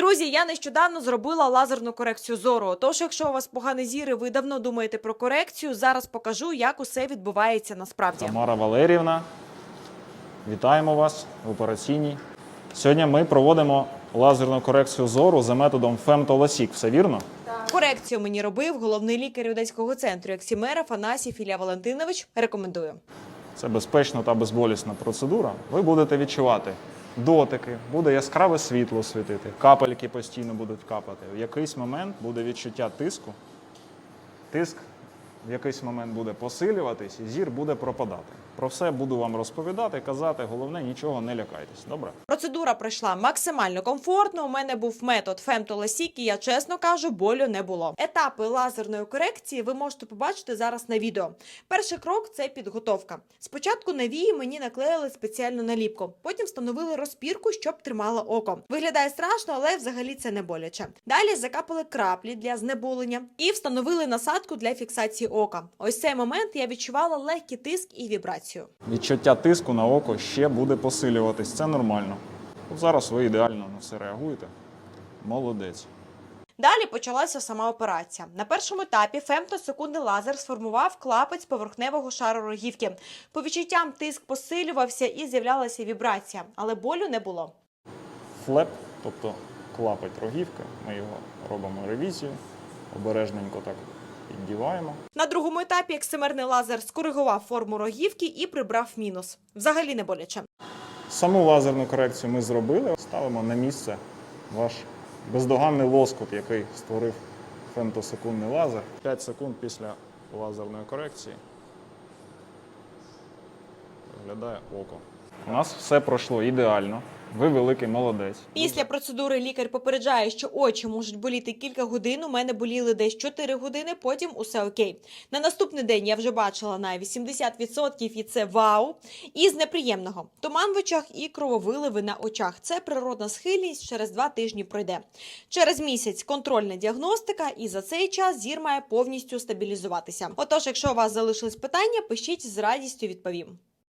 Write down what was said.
Друзі, я нещодавно зробила лазерну корекцію зору. Тож, якщо у вас поганий зір і ви давно думаєте про корекцію, зараз покажу, як усе відбувається насправді. Тамара Валерівна, вітаємо вас в операційній. Сьогодні ми проводимо лазерну корекцію зору за методом фемтоласік. Все вірно? Корекцію мені робив головний лікар Одеського центру Ексімер Афанасій Ілля Валентинович. Рекомендую. Це безпечна та безболісна процедура. Ви будете відчувати дотики, буде яскраве світло світити, капельки постійно будуть капати. В якийсь момент буде відчуття тиску. Тиск в якийсь момент буде посилюватись, і зір буде пропадати. Про все буду вам розповідати, казати. Головне, нічого не лякайтесь. Добре? Процедура пройшла максимально комфортно. У мене був метод фемтоласік, і я чесно кажу, болю не було. Етапи лазерної корекції ви можете побачити зараз на відео. Перший крок це підготовка. Спочатку на вії мені наклеїли спеціальну наліпку, потім встановили розпірку, щоб тримала око. Виглядає страшно, але взагалі це не боляче. Далі закапали краплі для знеболення і встановили насадку для фіксації ока. Ось цей момент я відчувала легкий тиск і вібрацію. Відчуття тиску на око ще буде посилюватись. Це нормально. От зараз ви ідеально на все реагуєте. Молодець. Далі почалася сама операція. На першому етапі фемтосекундний лазер сформував клапець поверхневого шару рогівки. По відчуттям тиск посилювався і з'являлася вібрація, але болю не було. Флеп, тобто клапоть рогівка. Ми його робимо ревізію. Обережненько так піддіваємо. На другому етапі ексимерний лазер скоригував форму рогівки і прибрав мінус. Взагалі не боляче. Саму лазерну корекцію ми зробили. Ставимо на місце ваш бездоганний лоскут, який створив фемтосекундний лазер. 5 секунд після лазерної корекції. Виглядає око. У нас все пройшло ідеально. Ви великий молодець. Після процедури лікар попереджає, що очі можуть боліти кілька годин. У мене боліли десь 4 години, потім усе окей. На наступний день я вже бачила на 80% і це вау. І з неприємного туман в очах і крововиливи на очах. Це природна схильність через два тижні пройде. Через місяць контрольна діагностика, і за цей час зір має повністю стабілізуватися. Отож, якщо у вас залишились питання, пишіть з радістю відповім.